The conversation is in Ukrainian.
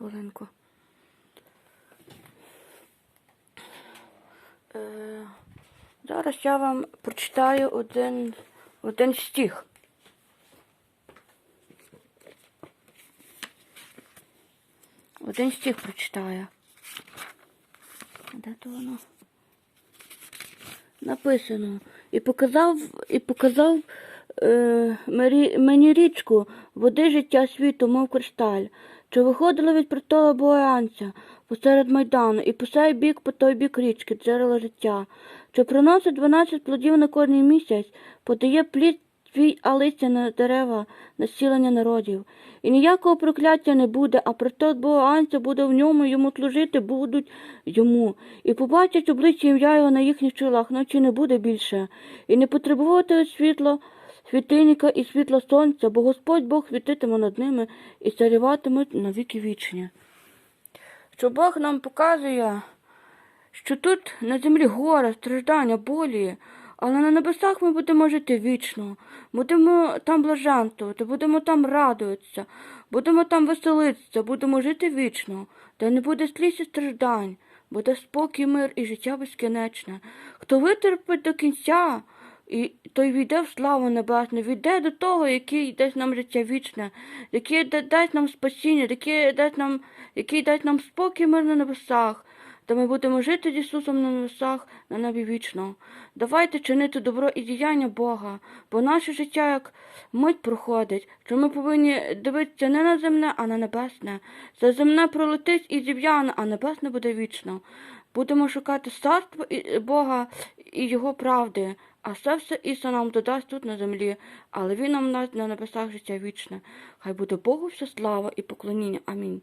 Хвилинку. Е, зараз я вам прочитаю один, один стих. Один стих прочитаю. Де то воно? Написано. І показав, і показав е, мені річку води життя світу, мов кришталь, що виходила від притола Боянця посеред майдану, і по сей бік, по той бік річки, джерела життя, що приносить 12 плодів на кожний місяць, подає плід твій, а листя на дерева, насілення народів. І ніякого прокляття не буде, а притол Боанця буде в ньому, йому служити будуть йому. І побачать обличчя ім'я його на їхніх чолах, ночі не буде більше. І не потребувати світло світильника і світла сонця, бо Господь Бог світитиме над ними і царюватимуть на віки вічні. Що Бог нам показує, що тут на землі горе, страждання, болі, але на небесах ми будемо жити вічно, будемо там блаженствувати, будемо там радуватися, будемо там веселитися, будемо жити вічно, де не буде сліз і страждань, буде спокій, мир і життя безкінечне. Хто витерпить до кінця, і той війде в славу небесну, війде до того, який дасть нам життя вічне, який дасть нам спасіння, який дасть нам, який дасть нам спокій мир на небесах, та ми будемо жити з Ісусом на небесах на небі вічно. Давайте чинити добро і діяння Бога, бо наше життя як мить проходить, що ми повинні дивитися не на земне, а на небесне. Це земне пролетить і зів'яне, а небесне буде вічно. Будемо шукати царство Бога і Його правди, а все все Іса нам додасть тут на землі, але Він нам дасть на небесах життя вічне. Хай буде Богу вся слава і поклоніння. Амінь.